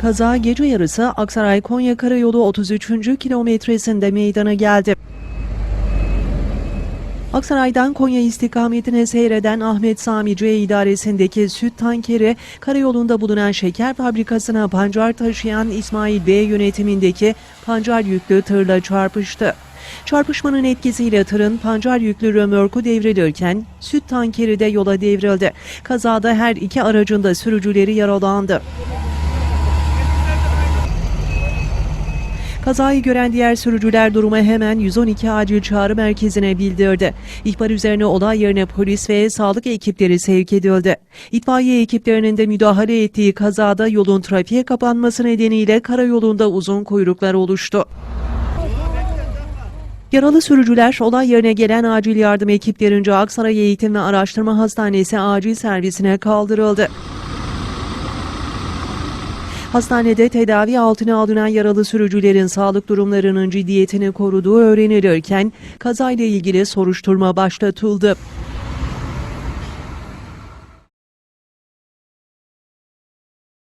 Kaza gece yarısı Aksaray-Konya Karayolu 33. kilometresinde meydana geldi. Aksaray'dan Konya istikametine seyreden Ahmet Sami C idaresindeki süt tankeri karayolunda bulunan şeker fabrikasına pancar taşıyan İsmail B yönetimindeki pancar yüklü tırla çarpıştı. Çarpışmanın etkisiyle tırın pancar yüklü römorku devrilirken süt tankeri de yola devrildi. Kazada her iki aracın da sürücüleri yaralandı. Kazayı gören diğer sürücüler durumu hemen 112 acil çağrı merkezine bildirdi. İhbar üzerine olay yerine polis ve sağlık ekipleri sevk edildi. İtfaiye ekiplerinin de müdahale ettiği kazada yolun trafiğe kapanması nedeniyle karayolunda uzun kuyruklar oluştu. Yaralı sürücüler olay yerine gelen acil yardım ekiplerince Aksaray Eğitim ve Araştırma Hastanesi acil servisine kaldırıldı. Hastanede tedavi altına alınan yaralı sürücülerin sağlık durumlarının ciddiyetini koruduğu öğrenilirken kazayla ilgili soruşturma başlatıldı.